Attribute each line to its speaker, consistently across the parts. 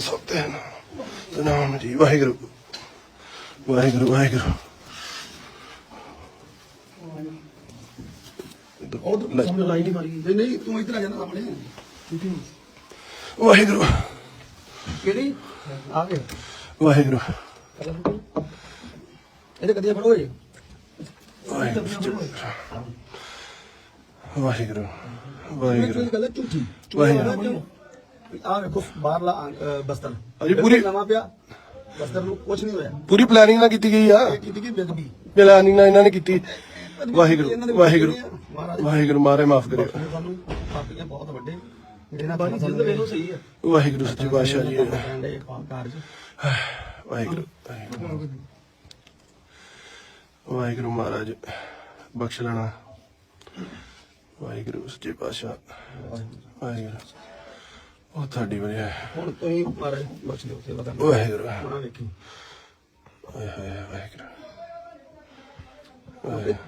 Speaker 1: ਸਿੰਘ ਸਤਿ ਨਾਮ ਜੀ ਵਾਹਿਗੁਰੂ। ਵਾਹਿਗੁਰੂ ਵਾਹਿਗੁਰੂ।
Speaker 2: ਉਹ ਲਾਈਟ। ਹੀ ਮਾਰੀ। ਨਹੀਂ ਨਹੀਂ ਤੂੰ ਇੱਧਰ ਆ ਸਾਹਮਣੇ।
Speaker 1: ਵਾਹਿਗੁਰੂ।
Speaker 2: ਕਿਹੜੀ? ਆ ਗਏ
Speaker 1: ਵਾਹਿਗੁਰੂ।
Speaker 2: ਇਹਦੇ ਕਦੀਆਂ ਫੜੋ ਏ
Speaker 1: ਵਾਹਿਗੁਰੂ ਵਾਹਿਗੁਰੂ। ਵਾਹਿਗੁਰੂ। ਵਾਹਿਗੁਰੂ।
Speaker 2: ਆ ਵੇਖੋ ਬਾਹਰਲਾ ਅਹ, ਬਸਤਰ।
Speaker 1: ਅਜੀ ਪੂਰੀ-
Speaker 2: ਨਵਾਂ ਪਿਆ ਬਸਤਰ ਨੂੰ ਕੁਝ ਨਹੀਂ ਹੋਇਆ।
Speaker 1: ਪੂਰੀ ਪਲੈਨਿੰਗ ਨਾਲ ਕੀਤੀ ਗਈ ਆ।
Speaker 2: ਇਹ ਕੀਤੀ ਕਿ ਬੇਦਬੀ
Speaker 1: ਪਲੈਨਿੰਗ ਨਾਲ ਇਹਨਾਂ ਨੇ ਕੀਤੀ।
Speaker 2: ਇਹਨਾਂ ਦੇ
Speaker 1: ਵਾਹਿਗੁਰੂ ਵਾਹਿਗੁਰੂ
Speaker 2: ਮਹਾਰਾਜ
Speaker 1: ਵਾਹਿਗੁਰੂ ਮਾਰੇ ਮਾਫ ਕਰਿਓ।
Speaker 2: ਸਾਨੂੰ ਪਾਪੀਆਂ ਬਹੁਤ ਵੱਡੇ ਇਹਨਾਂ ਬਾਣੀ ਜਿੰਦ ਵੇਖੋ ਸਹੀ ਆ।
Speaker 1: ਵਾਹਿਗੁਰੂ ਸੱਚੇ ਪਾਤਸ਼ਾਹ ਜੀ।
Speaker 2: ਕਹਿੰਦੇ ਕਾਰਜ।
Speaker 1: ਵਾਹਿਗੁਰੂ ਵਾਹਿਗੁਰੂ। ਵਾਹਿਗੁਰੂ ਮਹਾਰਾਜ ਬਖਸ਼ ਲੈਣਾ। ਵਾਹਿਗੁਰੂ ਸੱਚੇ ਪਾਤਸ਼ਾਹ। ਵਾਹਿਗੁਰੂ। ਉਹ ਤੁਹਾਡੀ ਵਧੀਆ
Speaker 2: ਹੁਣ ਤੁਸੀਂ ਪਰ ਬਖਸ਼ ਦਿਓ ਸੇਵਾ ਕਰਨਾ।
Speaker 1: ਵਾਹਿਗੁਰੂ।
Speaker 2: ਉਹਨਾਂ ਵੇਖੀ।
Speaker 1: ਓਏ ਹੋਏ ਵਾਹਿਗੁਰੂ।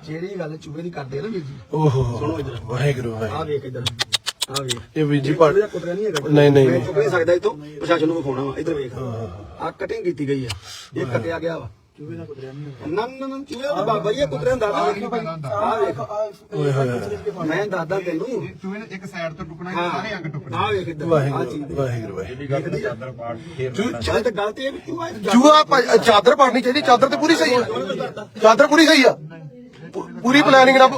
Speaker 2: ਜਿਹੜੀ ਗੱਲ ਚੂਹੇ ਦੀ ਕਰਦੇ ਆ ਨਾ ਵੀਰ ਜੀ।
Speaker 1: ਓਹੋ
Speaker 2: ਸੁਣੋ ਇੱਧਰ।
Speaker 1: ਵਾਹਿਗੁਰੂ ਵਾਹਿਗੁਰੂ।
Speaker 2: ਵੇਖ ਇੱਧਰ। ਆ ਵੇਖ।
Speaker 1: ਇਹ ਵੀਰ ਜੀ ਪੜ
Speaker 2: ਇਹਦਾ ਕੁਤਰਾ ਨਹੀਂ ਹੈਗਾ
Speaker 1: ਨਹੀਂ, ਨਹੀਂ,
Speaker 2: ਮੈਂ
Speaker 1: ਨਹੀਂ।
Speaker 2: ਚੁੱਕ ਨਹੀਂ ਸਕਦਾ ਇਤੋਂ ਪ੍ਰਸ਼ਾਸਨ ਨੂੰ ਵਿਖਾਉਣਾ ਵਾ। ਇੱਧਰ ਵੇਖ। ਆ ਕਟਿੰਗ ਕੀਤੀ ਗਈ ਆ। ਇਹ ਕੱਟਿਆ ਗਿਆ ਵਾ। ਚੂਹੇ ਦਾ ਕੁਤਰਾ ਨਹੀਂ ਨਾ ਨਾ ਨਾ ਚੂਹੇ ਦਾ ਬਾਬਾ ਜੀ ਇਹ ਕੁਤਰੇ ਦਾ ਦਾਦਾ? ਆ ਵੇਖ।
Speaker 1: ਓਏ ਹੋਏ
Speaker 2: ਮੈਂ ਦਾਦਾ ਤੈਨੂੰ।
Speaker 3: ਚੂਹੇ ਨੇ ਇੱਕ ਸਾਈਡ ਤੋਂ ਟੁਕਣਾ
Speaker 2: ਹਾਂ।
Speaker 3: ਸਾਰੇ ਅੰਗ ਟੁਕਣੇ
Speaker 2: ਆ ਵੇਖ ਇੱਧਰ। ਆ ਚੀਜ਼।
Speaker 1: ਵਾਹਿਗੁਰੂ ਵਾਹਿਗੁਰੂ। ਵਾਹਿਗੁਰੂ
Speaker 2: ਚੂਹੇ ਤੇ ਗੱਲ ਤੇ ਇਹ ਵੀ ਚੂਹਾ ਇਹ
Speaker 1: ਜੂਆ ਭਾ- ਚਾਦਰ ਪਾੜਨੀ ਚਾਹੀਦੀ ਚਾਦਰ ਤੇ ਪੂਰੀ ਸਹੀ ਆ। ਚਾਦਰ ਪੂਰੀ ਸਹੀ ਆ। ਪੂਰੀ ਪਲੈਨਿੰਗ ਨਾਲ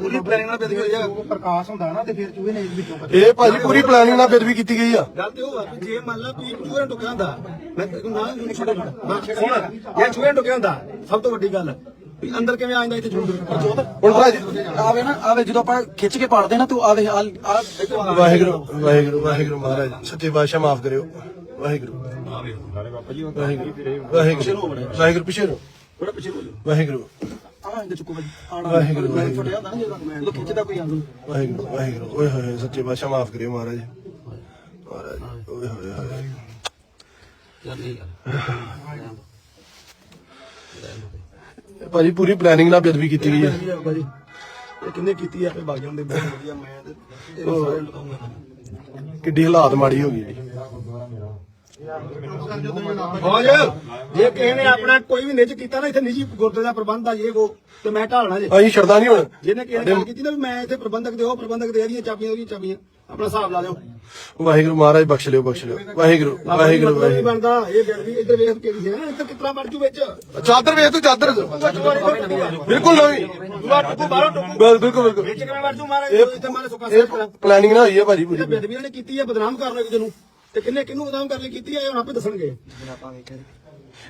Speaker 2: ਪੂਰੀ ਪਲੈਨਿੰਗ ਨਾਲ ਬੇਦਬੀ ਹੋਈ ਆ।
Speaker 3: ਪ੍ਰਕਾਸ਼ ਹੁੰਦਾ ਨਾ ਤੇ ਫਿਰ ਚੂਹੇ ਨੇ ਵਿੱਚੋਂ ਕੱਢ
Speaker 1: ਇਹ ਭਾਜੀ ਪੂਰੀ ਪਲੈਨਿੰਗ ਨਾਲ ਬੇਦਬੀ ਕੀਤੀ ਗਈ ਆ।
Speaker 2: ਗੱਲ ਤੇ ਉਹ ਆ ਵੀ ਜੇ ਮੰਨ ਲਾ ਵੀ ਚੂਹੇ ਨੂੰ ਟੁਕਿਆ ਹੁੰਦਾ ਮੈਂ ਤੈਨੂੰ ਨਾ ਨਹੀਂ ਛੱਡਦਾ ਨਾ ਸੁਣ ਜੇ ਚੂਹੇ ਨੂੰ ਟੁਕਿਆ ਹੁੰਦਾ ਸਭ ਤੋਂ ਵੱਡੀ ਗੱਲ ਵੀ ਅੰਦਰ ਕਿਵੇਂ ਆ ਜਾਂਦਾ ਇੱਥੇ
Speaker 1: ਹੁਣ ਭਾਜੀ
Speaker 4: ਆਵੇ ਨਾ ਆਵੇ ਜਦੋਂ ਆਪਾਂ ਖਿੱਚ ਕੇ ਪਾੜਦੇ ਨਾ ਤੂੰ ਆਵੇ ਆ ਆ
Speaker 1: ਵਾਹਿਗੁਰੂ ਵਾਹਿਗੁਰੂ ਵਾਹਿਗੁਰੂ ਮਹਾਰਾਜ ਸੱਚੇ ਪਾਤਸ਼ਾਹ ਮਾਫ ਕਰਿਓ। ਵਾਹਿਗੁਰੂ। ਵਾਹਿਗੁਰੂ। ਵਾਹਿਗੁਰੂ ਵਾਹਿਗੁਰੂ ਪਿਛੇ
Speaker 2: ਜਾ
Speaker 1: ਵਾਹਿਗੁਰੂ।
Speaker 4: ਆ ਇਹਦੇ ਚੁੱਕੋ ਬਾਜੀ
Speaker 1: ਵਾਹਿਗੁਰੂ
Speaker 4: ਮੈਂ
Speaker 1: ਵਾਹਿਗੁਰੂ।
Speaker 4: ਫਟਿਆ ਹੁੰਦਾ ਨਾ ਜਦੋਂ ਜਦੋਂ ਖਿੱਚਦਾ ਕੋਈ ਆਂਦੂ
Speaker 1: ਵਾਹਿਗੁਰੂ ਵਾਹਿਗੁਰੂ। ਓਏ ਹੋਏ ਹੋਏ, ਸੱਚੇ ਪਾਤਸ਼ਾਹ ਮਾਫ ਕਰਿਓ ਮਹਾਰਾਜ। ਮਹਾਰਾਜ ਓਏ ਹੋਏ ਹੋਏ
Speaker 2: ਚੱਲ ਇਹ
Speaker 1: ਭਾਜੀ ਪੂਰੀ ਪਲੈਨਿੰਗ ਨਾਲ ਬੇਦਬੀ ਕੀਤੀ ਗਈ
Speaker 2: ਬਾਜੀ ਇਹ ਕਿੰਨੇ ਕੀਤੀ ਆ? ਆਪੇ ਜਾਂਦੇ ਬਹੁਤ ਵਧੀਆ ਮੈਂ ਤੇ ਇਹ ਸਾਰੇ ਲਗਾਉਂਗਾ
Speaker 1: ਕਿੱਡੀ ਹਾਲਾਤ ਮਾੜੀ ਹੋ ਗਈ ਜੀ।
Speaker 2: ਫੌਜ ਜੇ ਕਿਸੇ ਨੇ ਆਪਣਾ ਕੋਈ ਵੀ ਨਿੱਜ ਕੀਤਾ ਨਾ ਇੱਥੇ ਨਿੱਜੀ ਗੁਰਦੇ ਦਾ ਪ੍ਰਬੰਧ ਆ ਜੇ ਉਹ ਤੇ ਮੈਂ ਢਾਲਣਾ ਜੇ।
Speaker 1: ਅਸੀਂ ਛੱਡਦਾ ਨਹੀਂ ਹੁਣ
Speaker 2: ਜਿਹਨੇ ਕਿਸੇ ਨੇ ਗੱਲ ਕੀਤੀ ਨਾ ਵੀ ਮੈਂ ਇੱਥੇ ਪ੍ਰਬੰਧਕ ਦੇ ਉਹ ਪ੍ਰਬੰਧਕ ਦੇ ਇਹਦੀਆਂ ਚਾਬੀਆਂ ਉਹਦੀਆਂ ਚਾਬੀਆਂ। ਆਪਣਾ ਹਿਸਾਬ ਲਾ ਲਿਓ
Speaker 1: ਵਾਹਿਗੁਰੂ ਮਹਾਰਾਜ ਬਖਸ਼ ਲਿਓ ਬਖਸ਼ ਲਿਓ। ਵਾਹਿਗੁਰੂ
Speaker 2: ਮਤਲਬ
Speaker 1: ਵਾਹਿਗੁਰੂ
Speaker 2: ਨਹੀਂ
Speaker 1: ਵਾਹਿਗੁਰੂ।
Speaker 2: ਬਣਦਾ? ਇਹ ਗੱਲ ਵੀ ਇੱਧਰ ਵੇਖ ਕੇ ਦੀ ਹੈ ਨਾ ਇੱਧਰ ਕਿਤਨਾ ਮਰ ਜੂ ਵਿੱਚ।
Speaker 1: ਚਾਦਰ ਵੇਖ ਤੂੰ ਚਾਦਰ। ਬਿਲਕੁਲ ਨਵੀਂ।
Speaker 2: ਦੂਆ ਟੁੱਕੂ ਬਾਹਰੋਂ ਟੁੱਕੂ
Speaker 1: ਬਿਲ- ਬਿਲਕੁਲ ਬਿਲਕੁਲ।
Speaker 2: ਵਿੱਚ ਕਿਵੇਂ ਮਰ ਜੂ ਮਾਰੇ ਇੱਥੇ ਮਾਰੇ ਸੁੱਕਾ
Speaker 1: ਇਹ ਪਲੈਨਿੰਗ ਨਾਲ ਹੋਈ ਹੈ ਭਾਜੀ ਪੂਰੀ।
Speaker 2: ਬੇਦਬੀਆਂ ਨੇ ਕੀਤੀ ਹੈ ਬਦਨਾਮ ਕਰਨ ਲੱਗੇ ਨੂੰ। ਤੇ ਕਿੰਨੇ ਕਿੰਨੂੰ ਬਦਨਾਮ ਕਰਨ ਲਈ ਕੀਤੀ ਹੈ ਇਹ ਹੁਣ ਆਪੇ ਦੱਸਣਗੇ।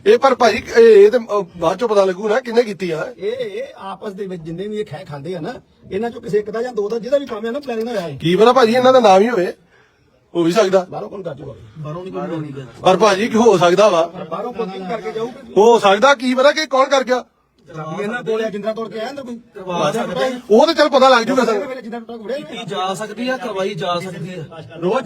Speaker 1: ਇਹ ਪਰ ਭਾਜੀ ਇਹ ਇਹ ਤੇ ਬਾਅਦ ਚੋਂ ਪਤਾ ਲੱਗੂ ਨਾ ਕਿੰਨੇ ਕੀਤੀ ਆ।
Speaker 2: ਇਹ ਇਹ ਆਪਸ ਦੇ ਵਿੱਚ ਜਿੰਨੇ ਵੀ ਇਹ ਖੈ ਖਾਂਦੇ ਆ ਨਾ ਇਹਨਾਂ ਚੋਂ ਕਿਸੇ ਇੱਕ ਦਾ ਜਾਂ ਦੋ ਦਾ ਜਿਹਦਾ ਵੀ ਕੰਮ ਹੈ ਨਾ ਪਲੈਨਿੰਗ ਨਾਲ ਹੋਇਆ ਹੈ
Speaker 1: ਕੀ ਪਤਾ ਭਾਜੀ ਇਹਨਾਂ ਦਾ ਨਾਮ ਹੀ ਹੋਵੇ। ਹੋ ਵੀ ਸਕਦਾ।
Speaker 2: ਬਾਹਰੋਂ ਕੌਣ ਕਰ ਜੂਗਾ
Speaker 4: ਬਾਹਰੋਂ ਨਹੀਂ ਕੋਈ ਨਹੀਂ
Speaker 1: ਪਰ ਭਾਜੀ ਕੀ ਹੋ ਸਕਦਾ ਵਾ।
Speaker 2: ਬਾਹਰੋਂ ਬੁਕਿੰਗ ਕਰਕੇ ਜਾਊਗਾ।
Speaker 1: ਹੋ ਸਕਦਾ ਕੀ ਪਤਾ ਕਿ ਕੌਣ ਕਰ ਗਿਆ।
Speaker 2: ਇਹਨਾਂ ਕੋਲ ਆ ਜਿੰਦਰਾ ਤੋੜ ਕੇ ਆਇਆ ਅੰਦਰ ਕੋਈ
Speaker 1: ਉਹ ਤੇ ਚੱਲ ਪਤਾ ਲੱਗ ਜੂਗਾ ਸਾਨੂੰ।
Speaker 2: ਜਿੰਦਰਾ ਘੁੜੇ
Speaker 4: ਕੀਤੀ ਜਾ ਸਕਦੀ ਆ ਕਰਵਾਈ ਜਾ ਸਕਦੀ ਆ।
Speaker 2: ਰੋਜ਼